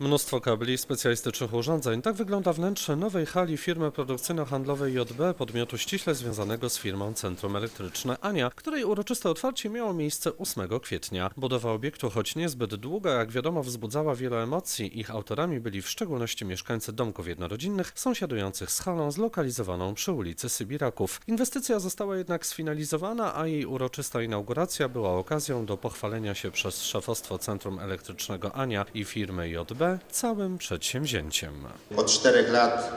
Mnóstwo kabli, specjalistycznych urządzeń. Tak wygląda wnętrze nowej hali firmy produkcyjno-handlowej JB, podmiotu ściśle związanego z firmą Centrum Elektryczne Ania, której uroczyste otwarcie miało miejsce 8 kwietnia. Budowa obiektu, choć niezbyt długa, jak wiadomo, wzbudzała wiele emocji. Ich autorami byli w szczególności mieszkańcy domków jednorodzinnych sąsiadujących z halą zlokalizowaną przy ulicy Sybiraków. Inwestycja została jednak sfinalizowana, a jej uroczysta inauguracja była okazją do pochwalenia się przez szefostwo Centrum Elektrycznego Ania i firmy JB całym przedsięwzięciem. Od czterech lat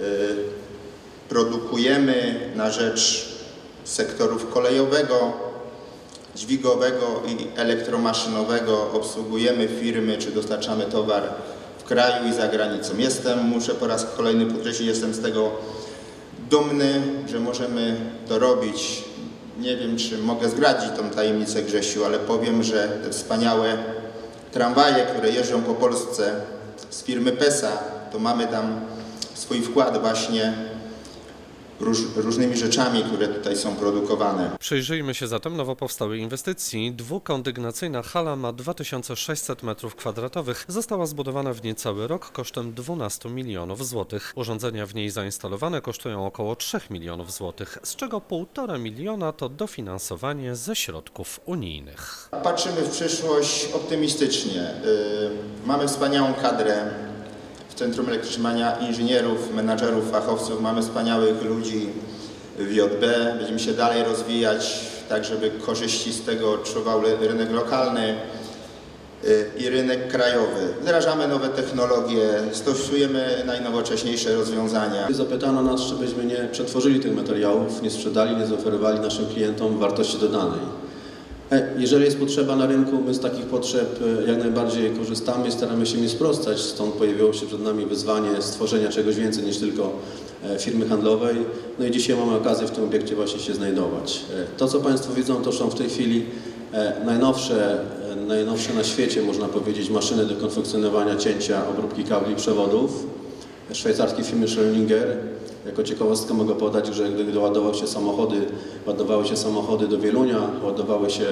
y, produkujemy na rzecz sektorów kolejowego, dźwigowego i elektromaszynowego. Obsługujemy firmy czy dostarczamy towar w kraju i za granicą. Jestem, muszę po raz kolejny podkreślić, jestem z tego dumny, że możemy to robić. Nie wiem, czy mogę zdradzić tą tajemnicę Grzesiu, ale powiem, że te wspaniałe tramwaje, które jeżdżą po Polsce z firmy PESA, to mamy tam swój wkład właśnie róż, różnymi rzeczami, które tutaj są produkowane. Przyjrzyjmy się zatem nowo powstałej inwestycji. Dwukondygnacyjna hala ma 2600 m2. Została zbudowana w niecały rok kosztem 12 milionów złotych. Urządzenia w niej zainstalowane kosztują około 3 milionów złotych, z czego 1,5 miliona to dofinansowanie ze środków unijnych. Patrzymy w przyszłość optymistycznie. Yy, Mamy wspaniałą kadrę Centrum Elektryczmania, inżynierów, menadżerów, fachowców. Mamy wspaniałych ludzi w JB. Będziemy się dalej rozwijać, tak żeby korzyści z tego odczuwał ry- rynek lokalny yy, i rynek krajowy. Wdrażamy nowe technologie, stosujemy najnowocześniejsze rozwiązania. Zapytano nas, czy byśmy nie przetworzyli tych materiałów, nie sprzedali, nie zaoferowali naszym klientom wartości dodanej. E, Jeżeli jest potrzeba na rynku, my z takich potrzeb e, jak najbardziej korzystamy i staramy się im sprostać. Stąd pojawiło się przed nami wyzwanie stworzenia czegoś więcej niż tylko e, firmy handlowej. No i dzisiaj mamy okazję w tym obiekcie właśnie się znajdować. To, co Państwo widzą, to są w tej chwili najnowsze, najnowsze na świecie, można powiedzieć, maszyny do konfekcjonowania cięcia, obróbki kabli przewodów szwajcarskiej firmy Schrödinger. Jako ciekawostkę mogę podać, że gdy ładowały się samochody, ładowały się samochody do Wielunia, ładowały się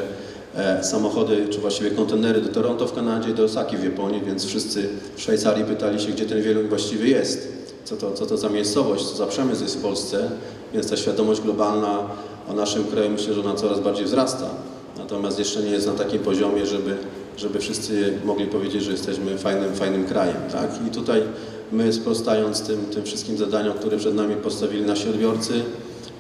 e, samochody, czy właściwie kontenery do Toronto w Kanadzie, do Osaki w Japonii, więc wszyscy w Szwajcarii pytali się, gdzie ten Wieluń właściwie jest, co to, co to za miejscowość, co za przemysł jest w Polsce, więc ta świadomość globalna o naszym kraju myślę, że ona coraz bardziej wzrasta. Natomiast jeszcze nie jest na takim poziomie, żeby, żeby wszyscy mogli powiedzieć, że jesteśmy fajnym, fajnym krajem. Tak? I tutaj my sprostając tym, tym wszystkim zadaniom, które przed nami postawili nasi odbiorcy,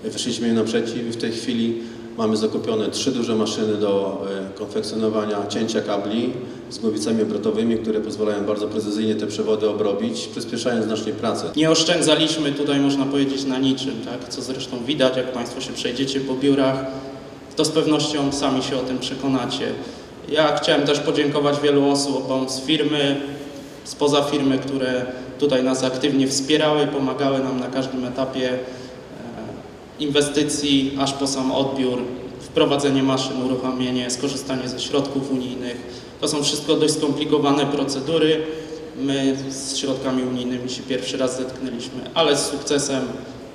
wyszliśmy im naprzeciw i w tej chwili mamy zakupione trzy duże maszyny do e, konfekcjonowania cięcia kabli z głowicami obrotowymi, które pozwalają bardzo precyzyjnie te przewody obrobić, przyspieszając znacznie pracę. Nie oszczędzaliśmy tutaj, można powiedzieć, na niczym, tak? co zresztą widać, jak Państwo się przejdziecie po biurach, to z pewnością sami się o tym przekonacie. Ja chciałem też podziękować wielu osobom z firmy, spoza firmy, które tutaj nas aktywnie wspierały, pomagały nam na każdym etapie e, inwestycji, aż po sam odbiór, wprowadzenie maszyn, uruchomienie, skorzystanie ze środków unijnych. To są wszystko dość skomplikowane procedury. My z środkami unijnymi się pierwszy raz zetknęliśmy, ale z sukcesem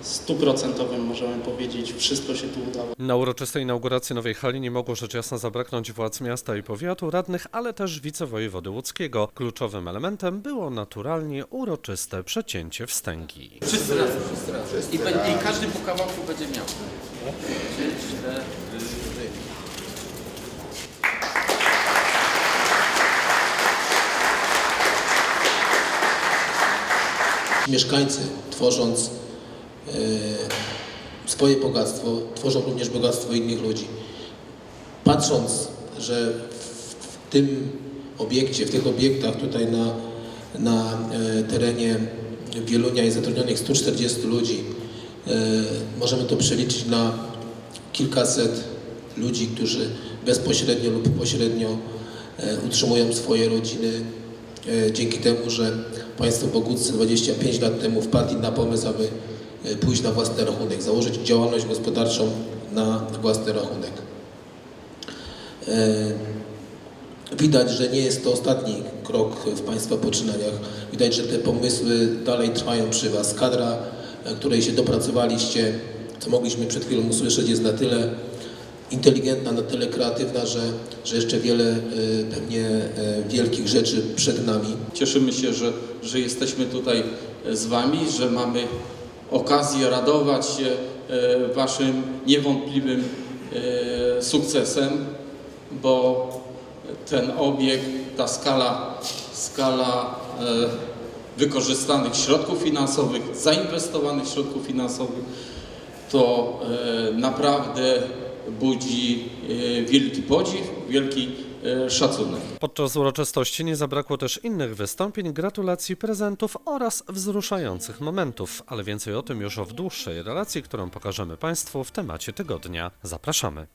stuprocentowym możemy powiedzieć, wszystko się tu udało. Na uroczystej inauguracji nowej hali nie mogło rzecz jasna zabraknąć władz miasta i powiatu, radnych, ale też wicewojewody łódzkiego. Kluczowym elementem było naturalnie uroczyste przecięcie wstęgi. Wszyscy razem, wszyscy razem. I, I każdy po kawałku będzie miał. Trzy, cztery. mieszkańcy, tworząc swoje bogactwo, tworzą również bogactwo innych ludzi. Patrząc, że w tym obiekcie, w tych obiektach tutaj na, na e, terenie Wielunia jest zatrudnionych 140 ludzi, e, możemy to przeliczyć na kilkaset ludzi, którzy bezpośrednio lub pośrednio e, utrzymują swoje rodziny e, dzięki temu, że państwo Boguccy 25 lat temu wpadli na pomysł, aby e, pójść na własny rachunek, założyć działalność gospodarczą na własny rachunek. E, Widać, że nie jest to ostatni krok w Państwa poczynaniach. Widać, że te pomysły dalej trwają przy Was. Kadra, e, której się dopracowaliście, co mogliśmy przed chwilą usłyszeć, jest na tyle inteligentna, na tyle kreatywna, że, że jeszcze wiele e, pewnie e, wielkich rzeczy przed nami. Cieszymy się, że, że jesteśmy tutaj z Wami, że mamy okazję radować się e, Waszym niewątpliwym e, sukcesem, bo ten obieg, ta skala, skala e, wykorzystanych środków finansowych, zainwestowanych środków finansowych, to naprawdę budzi wielki podziw, wielki szacunek. Podczas uroczystości nie zabrakło też innych wystąpień, gratulacji, prezentów oraz wzruszających momentów, ale więcej o tym już w dłuższej relacji, którą pokażemy Państwu w temacie tygodnia. Zapraszamy.